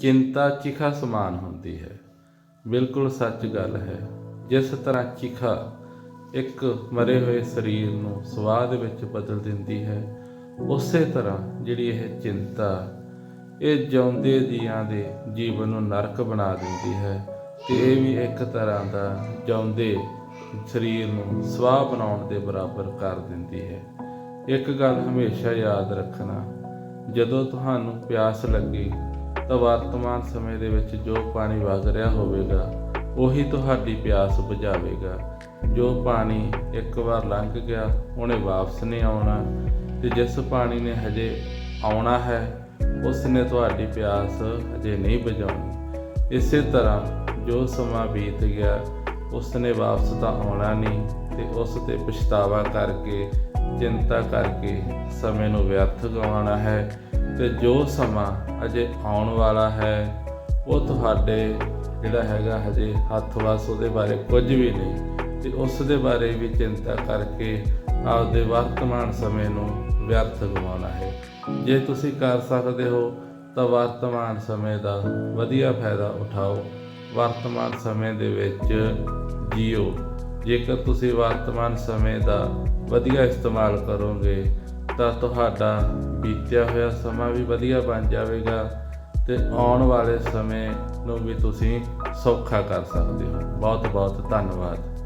ਚਿੰਤਾ ਚਿਖਾ ਸਮਾਨ ਹੁੰਦੀ ਹੈ। ਬਿਲਕੁਲ ਸੱਚ ਗੱਲ ਹੈ, ਜਿਸ ਤਰ੍ਹਾਂ ਚਿਖਾ ਇੱਕ ਮਰੇ ਹੋਏ ਸਰੀਰ ਨੂੰ ਸਵਾਦ ਵਿੱਚ ਬਦਲ ਦਿੰਦੀ ਹੈ, ਉਸੇ ਤਰ੍ਹਾਂ ਜਿਹੜੀ ਇਹ ਚਿੰਤਾ ਇਹ ਜਿਉਂਦੇ ਜੀਆਂ ਦੇ ਜੀਵਨ ਨੂੰ ਨਰਕ ਬਣਾ ਦਿੰਦੀ ਹੈ ਤੇ ਇਹ ਵੀ ਇੱਕ ਤਰ੍ਹਾਂ ਦਾ ਜਿਉਂਦੇ ਸਰੀਰ ਨੂੰ ਸਵਾਹ ਬਣਾਉਣ ਦੇ ਬਰਾਬਰ ਕਰ ਦਿੰਦੀ ਹੈ। ਇੱਕ ਗੱਲ ਹਮੇਸ਼ਾ ਯਾਦ ਰੱਖਣਾ, ਜਦੋਂ ਤੁਹਾਨੂੰ ਪਿਆਸ ਲੱਗੀ ਤਾਂ ਵਰਤਮਾਨ ਸਮੇਂ ਦੇ ਵਿੱਚ ਜੋ ਪਾਣੀ ਵਗ ਰਿਹਾ ਹੋਵੇਗਾ, ਉਹੀ ਤੁਹਾਡੀ ਪਿਆਸ ਬੁਝਾਵੇਗਾ। ਜੋ ਪਾਣੀ ਇੱਕ ਵਾਰ ਲੰਘ ਗਿਆ, ਉਹਨੇ ਵਾਪਸ ਨਹੀਂ ਆਉਣਾ। ਤੇ ਜਿਸ ਪਾਣੀ ਨੇ ਹਜੇ ਆਉਣਾ ਹੈ ਉਸ ਨੇ ਤੁਹਾਡੀ ਪਿਆਸ ਹਜੇ ਨਹੀਂ ਬੁਝਾਉਣੀ। ਇਸੇ ਤਰ੍ਹਾਂ ਜੋ ਸਮਾਂ ਬੀਤ ਗਿਆ ਉਸ ਨੇ ਵਾਪਸ ਤਾਂ ਆਉਣਾ ਨਹੀਂ, ਤੇ ਉਸ ਤੇ ਪਛਤਾਵਾ ਕਰਕੇ ਚਿੰਤਾ ਕਰਕੇ ਸਮੇਂ ਨੂੰ ਵਿਅਰਥ ਗਵਾਉਣਾ ਹੈ ਤੇ ਜੋ ਸਮਾਂ ਅਜੇ ਆਉਣ ਵਾਲਾ ਹੈ, ਉਹ ਤੁਹਾਡੇ ਜਿਹੜਾ ਹੈਗਾ ਹਜੇ ਹੱਥ ਵਸ ਉਹਦੇ ਬਾਰੇ ਕੁਝ ਵੀ ਨਹੀਂ ਤੇ ਉਸ ਦੇ ਬਾਰੇ ਵੀ ਚਿੰਤਾ ਕਰਕੇ ਆਪਦੇ ਵਰਤਮਾਨ ਸਮੇਂ ਨੂੰ ਵਿਅਰਥ ਗਵਾਉਣਾ ਹੈ। ਜੇ ਤੁਸੀਂ ਕਰ ਸਕਦੇ ਹੋ, ਤਾਂ ਵਰਤਮਾਨ ਸਮੇਂ ਦਾ ਵਧੀਆ ਫਾਇਦਾ ਉਠਾਓ। ਵਰਤਮਾਨ ਸਮੇਂ ਦੇ ਵਿੱਚ ਜੀਓ। ਜੇਕਰ ਤੁਸੀਂ ਵਰਤਮਾਨ ਸਮੇਂ ਦਾ ਵਧੀਆ ਇਸਤੇਮਾਲ ਕਰੋਗੇ, ਤਾਂ ਤੁਹਾਡਾ ਬੀਤਿਆ ਹੋਇਆ ਸਮਾਂ ਵੀ ਵਧੀਆ ਬਣ ਜਾਵੇਗਾ ਤੇ ਆਉਣ ਵਾਲੇ ਸਮੇਂ ਨੂੰ ਵੀ ਤੁਸੀਂ ਸੌਖਾ ਕਰ ਸਕਦੇ ਹੋ। ਬਹੁਤ ਬਹੁਤ ਧੰਨਵਾਦ।